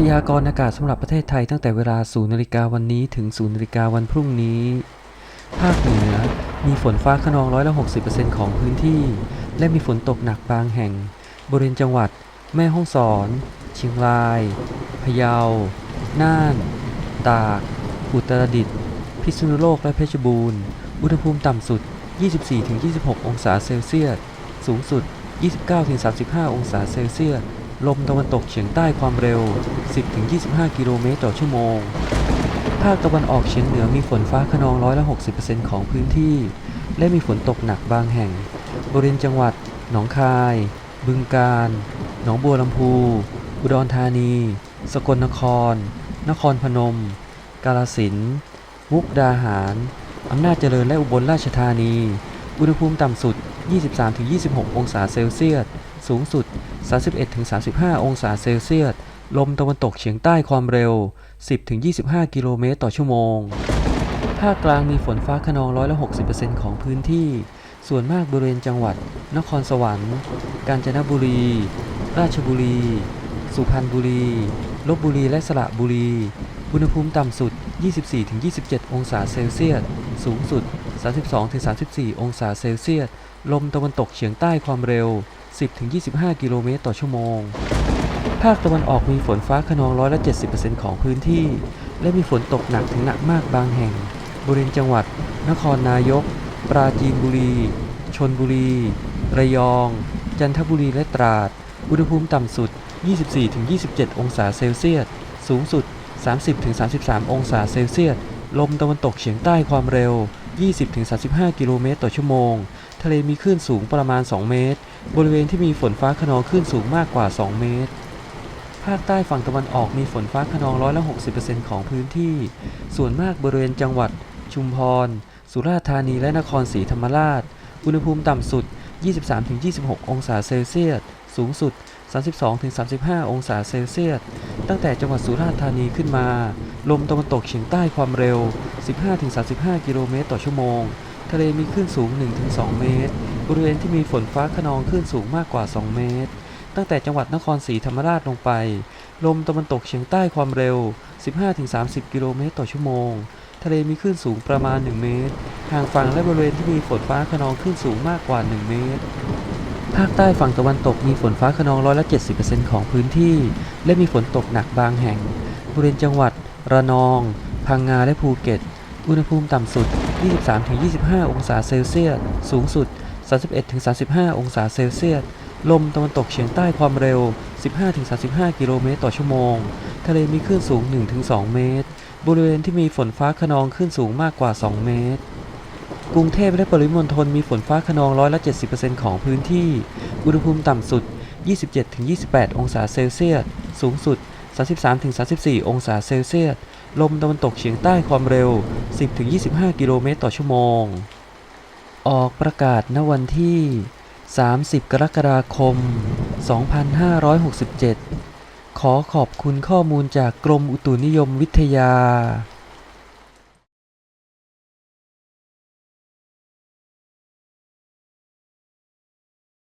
พยากรณ์อากาศสำหรับประเทศไทยตั้งแต่เวลา 0นาฬิกาวันนี้ถึง 0นาฬิกาวันพรุ่งนี้ ภาคเหนือ มีฝนฟ้าขนองร้อยละ60%ของพื้นที่ และมีฝนตกหนักบางแห่ง บริเวณจังหวัด แม่ฮ่องสอน เชียงราย พะเยา น่าน ตาก อุตรดิตถ์ พิษณุโลกและเพชรบูรณ์ อุณหภูมิต่ำสุด 24-26 องศาเซลเซียส สูงสุด 29-35 องศาเซลเซียส ลมตะวันตกเฉียงใต้ความเร็ว 10-25 กิโลเมตรต่อชั่วโมง ภาคตะวันออกเฉียงเหนือมีฝนฟ้าขนองร้อยละ 60%ของพื้นที่ และมีฝนตกหนักบางแห่ง บริเวณจังหวัด หนองคาย บึงกาฬ หนองบัวลำพู อุดรธานี สกลนคร นครพนม กาฬสินธุ์มุกดาหาร อำนาจเจริญและอุบลราชธานี อุณหภูมิต่ำสุด 23-26 องศาเซลเซียส สูงสุด 31-35 องศาเซลเซียส ลมตะวันตกเฉียงใต้ความเร็ว 10-25 กิโลเมตรต่อชั่วโมง ภาคกลางมีฝนฟ้าขนองร้อยละ60%ของพื้นที่ ส่วนมากบริเวณจังหวัด นครสวรรค์ กาญจนบุรี ราชบุรี สุพรรณบุรี ลบบุรีและสระบุรี อุณหภูมิต่ำสุด 24-27 องศาเซลเซียส สูงสุด 32-34 องศาเซลเซียส ลมตะวันตกเฉียงใต้ความเร็ว 10-25 กิโลเมตรต่อชั่วโมง ภาคตะวันออกมีฝนฟ้าขนองร้อยละ70%ของพื้นที่ และมีฝนตกหนักถึงหนักมากบางแห่ง บริเวณจังหวัด นครนายก ปราจีนบุรี ชนบุรี ระยอง จันทบุรีและตราด อุณหภูมิต่ำสุด 24-27 องศาเซลเซียส สูงสุด 30-33 องศาเซลเซียส ลมตะวันตกเฉียงใต้ความเร็ว 20-35 กิโลเมตรต่อชั่วโมง ทะเลมีคลื่นสูงประมาณ 2 เมตร บริเวณที่มีฝนฟ้าขนองคลื่นสูงมากกว่า 2 เมตร ภาคใต้ฝั่งตะวันออกมีฝนฟ้าขนองร้อยละ60%ของพื้นที่ ส่วนมากบริเวณจังหวัด ชุมพร สุราษฎร์ธานี และนครศรีธรรมราช อุณหภูมิต่ำสุด 23-26 องศาเซลเซียส สูงสุด 32-35 องศาเซลเซียส ตั้งแต่จังหวัดสุราษฎร์ธานีขึ้นมา ลมตะวันตกเฉียงใต้ความเร็ว 15-35 กิโลเมตรต่อชั่วโมง ทะเลมีคลื่นสูง 1-2 เมตร บริเวณที่มีฝนฟ้าขนองคลื่นสูงมากกว่า 2 เมตร ตั้งแต่จังหวัดนครศรีธรรมราชลงไป ลมตะวันตกเฉียงใต้ความเร็ว 15-30 กิโลเมตรต่อชั่วโมง ทะเลมีคลื่นสูงประมาณ 1 เมตร ห่างฝั่งและบริเวณที่มีฝนฟ้าขนองคลื่นสูงมากกว่า 1 เมตร ภาคใต้ฝั่งตะวันตกมีฝนฟ้าขนองร้อยละ70%ของพื้นที่ และมีฝนตกหนักบางแห่ง บริเวณจังหวัด ระนอง พังงาและภูเก็ต อุณหภูมิต่ำสุด 23-25 องศาเซลเซียส สูงสุด 31-35 องศาเซลเซียส ลมตะวันตกเฉียงใต้ความเร็ว 15-35 กิโลเมตรต่อชั่วโมง ทะเลมีคลื่นสูง 1-2 เมตร บริเวณที่มีฝนฟ้าขนองคลื่นสูงมากกว่า 2 เมตร กรุงเทพและปริมณฑลมีฝนฟ้าขนองร้อยละ 70%ของพื้นที่ อุณหภูมิต่ำสุด 27-28 องศาเซลเซียส สูงสุด 33-34 องศาเซลเซียส ลมตะวันตกเฉียงใต้ความเร็ว 10-25 กิโลเมตรต่อชั่วโมง ออกประกาศณวันที่ 30 กรกฎาคม 2567 ขอขอบคุณข้อมูลจากกรมอุตุนิยมวิทยา